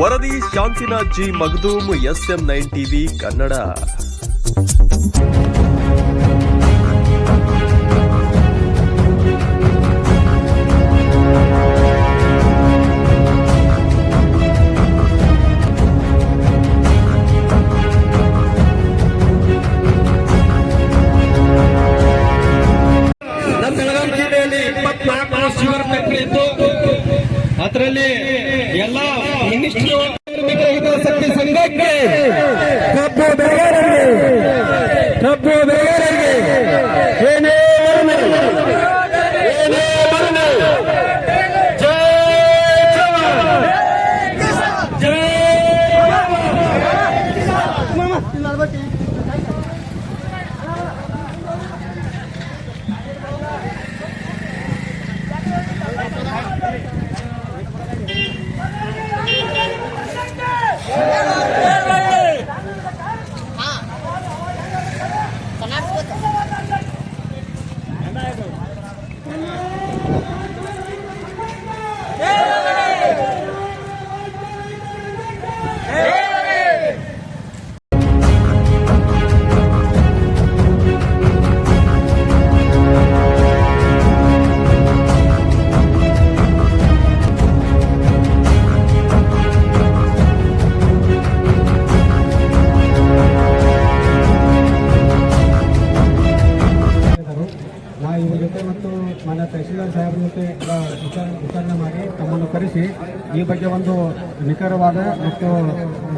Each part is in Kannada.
ವರದಿ Shantinath G Magdum SM nine TV Kannada. Belagavi ಜಿಲ್ಲೆಯಲ್ಲಿ ಇಪ್ಪತ್ನಾಲ್ಕು ಸಿವರ್ ಫ್ಯಾಕ್ಟರಿ ಅದರಲ್ಲಿ ಎಲ್ಲ ಮಿನಿಸ್ಟ್ರಿ ಕಾರ್ಮಿಕರ ಹಿತಾಸಕ್ತಿ ಸಂಘಕ್ಕೆ ಮಾನ್ಯ ತಹಸೀಲ್ದಾರ್ ಸಾಹೇಬ್ರ ಜೊತೆ ವಿಚಾರಣೆ ಮಾಡಿ ತಮ್ಮನ್ನು ಕರೆಸಿ ಈ ಬಗ್ಗೆ ಒಂದು ನಿಖರವಾದ ಮತ್ತು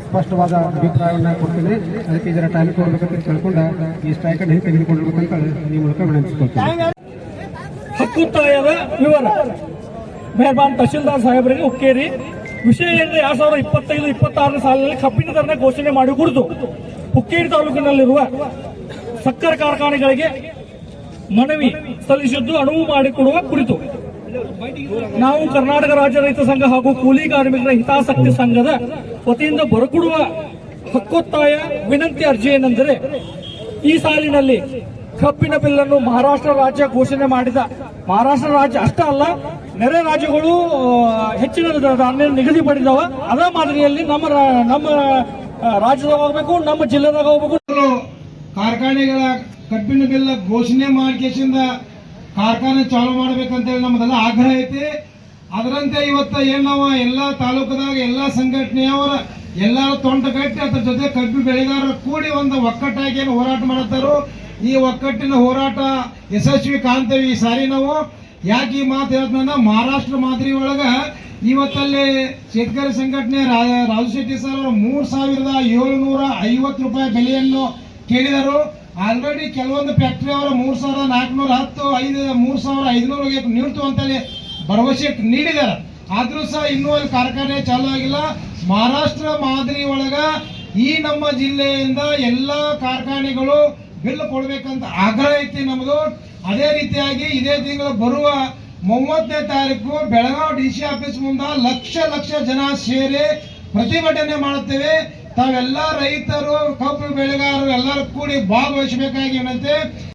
ಸ್ಪಷ್ಟವಾದ ಅಭಿಪ್ರಾಯವನ್ನು ಕೊಡ್ತೀನಿ. ಅದಕ್ಕೆ ಇದರ ಟೈಮ್ ಕೊಡಬೇಕಂತ ಕೇಳ್ಕೊಂಡು ಈ ಸ್ಟ್ರೈಕ್ ಅನ್ನು ತೆಗೆದುಕೊಂಡಿರ್ಬೇಕಂತ ಈ ಮೂಲಕ ವಿನಂತಿಸ್ಕೊಳ್ತೀನಿ. ಹಕ್ಕುತ್ತಾಯದ ವಿವರ. ಮೆಹರ್ಬಾನ್ ತಹಶೀಲ್ದಾರ್ ಸಾಹೇಬರಿಗೆ ಹುಕ್ಕೇರಿ ವಿಷಯ ಏನಿದೆ, ಎರಡ್ ಸಾವಿರದ ಇಪ್ಪತ್ತೈದು, ಇಪ್ಪತ್ತಾರನೇ ಸಾಲಿನಲ್ಲಿ ಕಬ್ಬಿನ ದರನ ಘೋಷಣೆ ಮಾಡಿ ಕುರಿತು ಹುಕ್ಕೇರಿ ತಾಲೂಕಿನಲ್ಲಿರುವ ಸಕ್ಕರೆ ಕಾರ್ಖಾನೆಗಳಿಗೆ ಮನವಿ ಸಲ್ಲಿಸಿದ್ದು ಅನುವು ಮಾಡಿಕೊಡುವ ಕುರಿತು. ನಾವು ಕರ್ನಾಟಕ ರಾಜ್ಯ ರೈತ ಸಂಘ ಹಾಗೂ ಕೂಲಿ ಕಾರ್ಮಿಕರ ಹಿತಾಸಕ್ತಿ ಸಂಘದ ವತಿಯಿಂದ ಬರಕೊಡುವ ಹಕ್ಕೊತ್ತಾಯ ವಿನಂತಿ ಅರ್ಜಿ ಏನೆಂದರೆ, ಈ ಸಾಲಿನಲ್ಲಿ ಕಬ್ಬಿನ ಬಿಲ್ಲನ್ನು ಮಹಾರಾಷ್ಟ್ರ ರಾಜ್ಯ ಘೋಷಣೆ ಮಾಡಿದ, ಮಹಾರಾಷ್ಟ್ರ ರಾಜ್ಯ ಅಷ್ಟೇ ಅಲ್ಲ, ನೆರೆ ರಾಜ್ಯಗಳು ಹೆಚ್ಚಿನ ಧಾನ್ಯ ನಿಗದಿ ಪಡೆದವ ಅದೇ ಮಾದರಿಯಲ್ಲಿ ನಮ್ಮ ನಮ್ಮ ರಾಜ್ಯದಾಗ ಹೋಗ್ಬೇಕು, ನಮ್ಮ ಜಿಲ್ಲೆದಾಗ ಹೋಗ್ಬೇಕು. ಕಾರ್ಖಾನೆಗಳ ಕಬ್ಬಿನ ಬೆಲ್ಲ ಘೋಷಣೆ ಮಾಡ್ಕೇಶಿಂದ ಕಾರ್ಖಾನೆ ಚಾಲು ಮಾಡ್ಬೇಕಂತೇಳಿ ನಮ್ದೆಲ್ಲ ಆಗ್ರಹ ಐತಿ. ಅದರಂತೆ ಇವತ್ತ ಏನ್ ನಾವು ಎಲ್ಲಾ ತಾಲೂಕದಾಗ ಎಲ್ಲಾ ಸಂಘಟನೆಯವರ ಎಲ್ಲಾರು ತೊಂಟ ಕಟ್ಟಿ ಅದ್ರ ಜೊತೆ ಕಬ್ಬು ಬೆಳೆಗಾರರು ಕೂಡಿ ಒಂದು ಒಕ್ಕಟ್ಟಾಗಿ ಏನು ಹೋರಾಟ ಮಾಡತ್ತಾರೋ. ಈ ಒಕ್ಕಟ್ಟಿನ ಹೋರಾಟ ಯಶಸ್ವಿ ಕಾಣ್ತೇವೆ ಈ ಸಾರಿ ನಾವು. ಯಾಕೆ ಈ ಮಾತು ಹೇಳ್ತಾನ ಮಹಾರಾಷ್ಟ್ರ ಮಾದರಿ ಒಳಗ ಇವತ್ತಲ್ಲಿ ಶೇತಕರಿ ಸಂಘಟನೆ ರಾಜು ಶೆಟ್ಟಿ ಸರ್ ಅವರು ಮೂರ್ ಸಾವಿರದ ಏಳುನೂರ ಐವತ್ತು ರೂಪಾಯಿ ಬೆಲೆಯನ್ನು ಕೇಳಿದರು. ಆಲ್ರೆಡಿ ಕೆಲವೊಂದು ಫ್ಯಾಕ್ಟ್ರಿ ಅವರ ಮೂರು ಸಾವಿರ ನಾಲ್ಕುನೂರ, ಹತ್ತು, ಐದು, ಮೂರು ಸಾವಿರ ಐದುನೂರ ನೀಡ್ತು ಅಂತೇಳಿ ಭರವಸೆ ನೀಡಿದ್ದಾರೆ. ಆದರೂ ಸಹ ಇನ್ನೂ ಅಲ್ಲಿ ಕಾರ್ಖಾನೆ ಚಾಲು ಆಗಿಲ್ಲ. ಮಹಾರಾಷ್ಟ್ರ ಮಾದರಿ ಒಳಗ ಈ ನಮ್ಮ ಜಿಲ್ಲೆಯಿಂದ ಎಲ್ಲ ಕಾರ್ಖಾನೆಗಳು ಬಿಲ್ ಕೊಡಬೇಕಂತ ಆಗ್ರಹ ಐತಿ ನಮ್ಮದು ಅದೇ ರೀತಿಯಾಗಿ ಇದೇ ತಿಂಗಳು ಬರುವ ಮೂವತ್ತನೇ ತಾರೀಕು ಬೆಳಗಾವಿ ಡಿ ಸಿ ಆಫೀಸ್ ಮುಂದ ಲಕ್ಷ ಲಕ್ಷ ಜನ ಸೇರಿ ಪ್ರತಿಭಟನೆ ಮಾಡುತ್ತೇವೆ. ತಾವೆಲ್ಲ ರೈತರು ಕಬ್ಬು ಬೆಳೆಗಾರರು ಎಲ್ಲರೂ ಕೂಡಿ ಭಾಗವಹಿಸಬೇಕಾಗಿ ವಿನಂತಿ.